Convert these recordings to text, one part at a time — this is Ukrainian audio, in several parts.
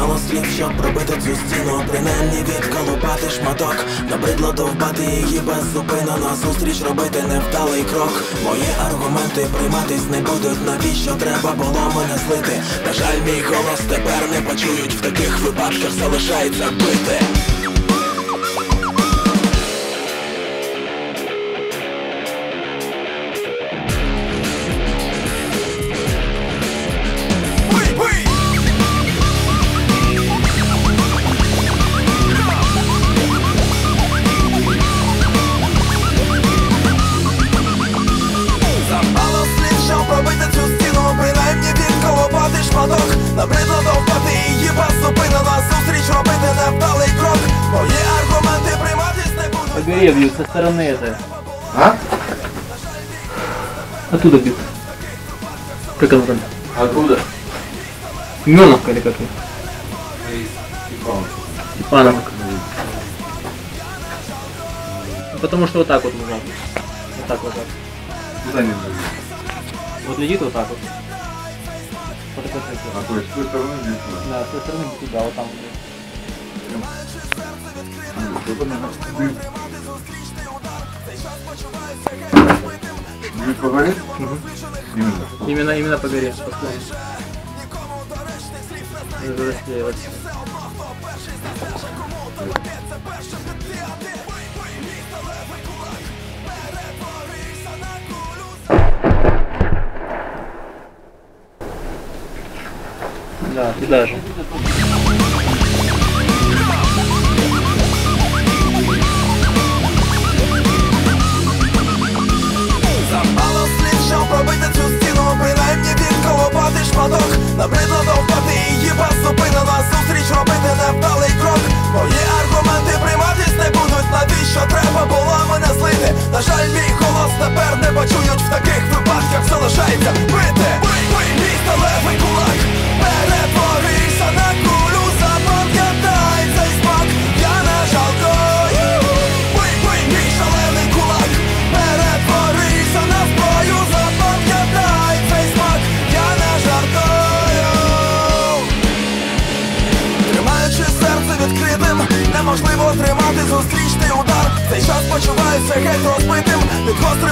Замало слів, щоб пробити цю стіну, принаймні відколупати шматок, набридло довбати її беззупинно Зустріч робити невдалий крок. Мої аргументи прийматись не будуть, навіщо треба було мене злити. На жаль, мій голос тепер не почують, в таких випадках залишається бити. Горе бьют со стороны это. А? Оттуда бьют. Как оно там? Откуда? Семеновка или как? это? Степановка. Ну, Потому что вот так вот лежат. Вот так вот. так. Куда не надо? Вот лежит вот так вот. Вот такой. А то есть с той стороны надо. Да, с той стороны туда, вот там. Чуть по горе? Угу. Именно. Именно, именно по горе, Да, туда же. Залишається бити Бий, бий, кулак. Перетворися на кулю Запам'ятай цей смак. Я не жалкую Бий, мій шалений кулак. Перетворися на зброю Запам'ятай цей смак. Я не жартую Тримаючи серце відкритим, неможливо тримати зустрічний удар. Цей час почуваюся геть розбитим під гострим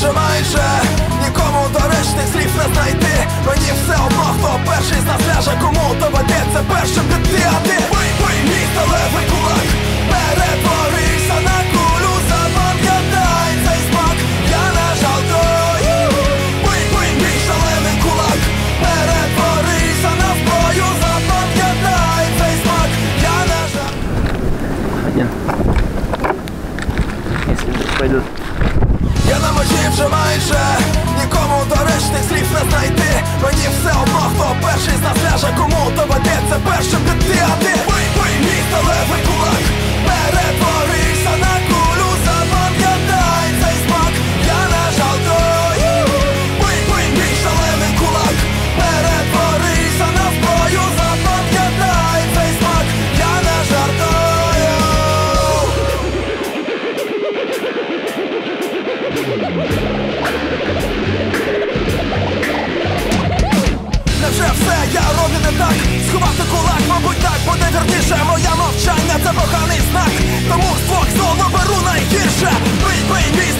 вже майже нікому доречних слів не знайти. Мені все одно, хто перший з нас ляже, кому доведеться першим піти, а ти мій сталевий кулак, перетворися на кулю, запам'ятай цей смак, я не бий, мій шалений кулак, перетворися на зброю, запам'ятай цей смак, я не жартую. Пойдет. Я на межі вже майже нікому доречних слів не знайти. Мені все одно, хто перший з кому все я роблю не так? Сховати кулак, мабуть, так буде вірніше Моє мовчання це поганий знак Тому з двох зол беру найгірше Бий, бий, мій